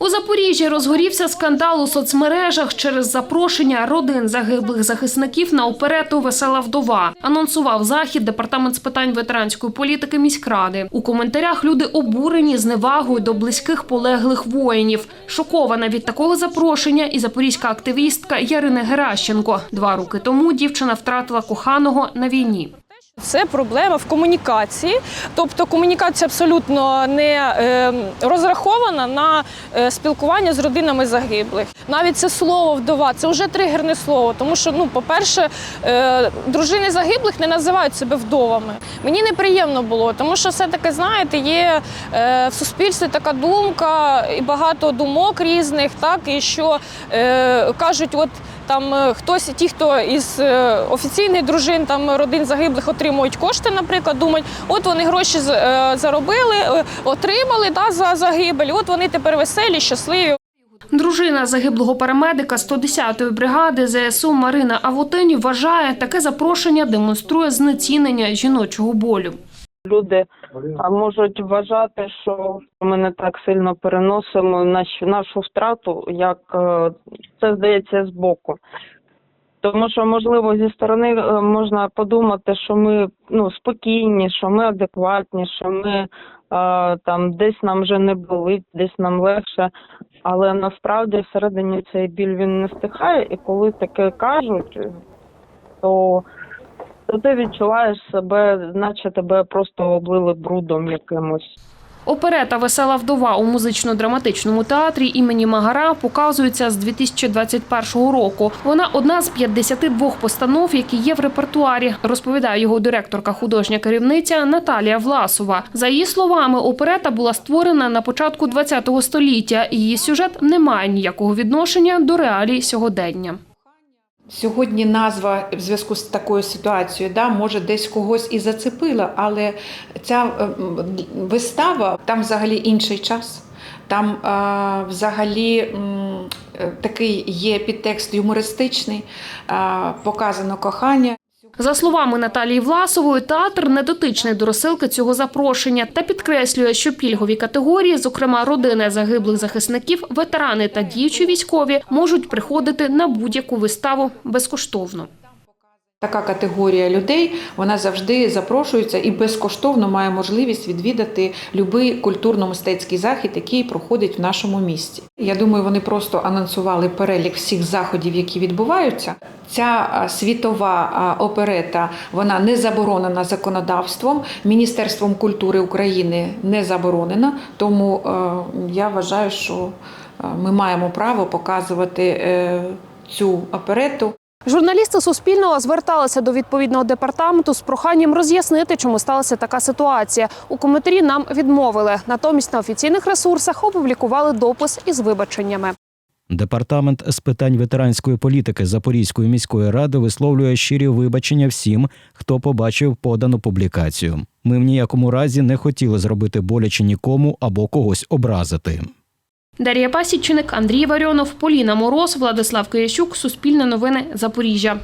У Запоріжжі розгорівся скандал у соцмережах через запрошення родин загиблих захисників на оперету Весела вдова. Анонсував захід департамент з питань ветеранської політики міськради. У коментарях люди обурені зневагою до близьких полеглих воїнів. Шокована від такого запрошення і запорізька активістка Ярина Геращенко. Два роки тому дівчина втратила коханого на війні. Це проблема в комунікації, тобто комунікація абсолютно не е, розрахована на е, спілкування з родинами загиблих. Навіть це слово вдова, це вже тригерне слово. Тому що, ну, по-перше, е, дружини загиблих не називають себе вдовами. Мені неприємно було, тому що все-таки, знаєте, є е, в суспільстві така думка і багато думок різних, так і що кажуть, от там хтось, ті, хто із офіційних дружин, там родин загиблих отримують кошти, наприклад, думають, от вони гроші з- е, заробили, е, отримали да, за загибель, от вони тепер веселі, щасливі. Дружина загиблого парамедика 110-ї бригади ЗСУ Марина Авутині вважає, таке запрошення демонструє знецінення жіночого болю. Люди можуть вважати, що ми не так сильно переносимо нашу, нашу втрату, як е, це здається збоку. Тому що, можливо, зі сторони е, можна подумати, що ми ну, спокійні, що ми адекватні, що ми е, там десь нам вже не болить, десь нам легше. Але насправді всередині цей біль він не стихає, і коли таке кажуть, то то ти відчуваєш себе, наче тебе просто облили брудом якимось. Оперета Весела вдова у музично-драматичному театрі імені Магара показується з 2021 року. Вона одна з 52 постанов, які є в репертуарі, розповідає його директорка, художня керівниця Наталія Власова. За її словами, оперета була створена на початку ХХ століття. і Її сюжет не має ніякого відношення до реалій сьогодення. Сьогодні назва в зв'язку з такою ситуацією, да, може десь когось і зацепила, але ця е, вистава там взагалі інший час. Там а, взагалі м, е, такий є підтекст юмористичний, а, показано кохання. За словами Наталії Власової, театр не дотичний до розсилки цього запрошення та підкреслює, що пільгові категорії, зокрема родини загиблих захисників, ветерани та діючі військові, можуть приходити на будь-яку виставу безкоштовно. Така категорія людей вона завжди запрошується і безкоштовно має можливість відвідати будь-який культурно-мистецький захід, який проходить в нашому місті. Я думаю, вони просто анонсували перелік всіх заходів, які відбуваються. Ця світова оперета вона не заборонена законодавством. Міністерством культури України не заборонена. Тому е, я вважаю, що е, ми маємо право показувати е, цю оперету. Журналісти Суспільного зверталися до відповідного департаменту з проханням роз'яснити, чому сталася така ситуація. У коментарі нам відмовили. Натомість на офіційних ресурсах опублікували допис із вибаченнями. Департамент з питань ветеранської політики Запорізької міської ради висловлює щирі вибачення всім, хто побачив подану публікацію. Ми в ніякому разі не хотіли зробити боляче нікому або когось образити. Дар'я Пасічник, Андрій Варіонов, Поліна Мороз, Владислав Киящук, Суспільне новини, Запоріжжя.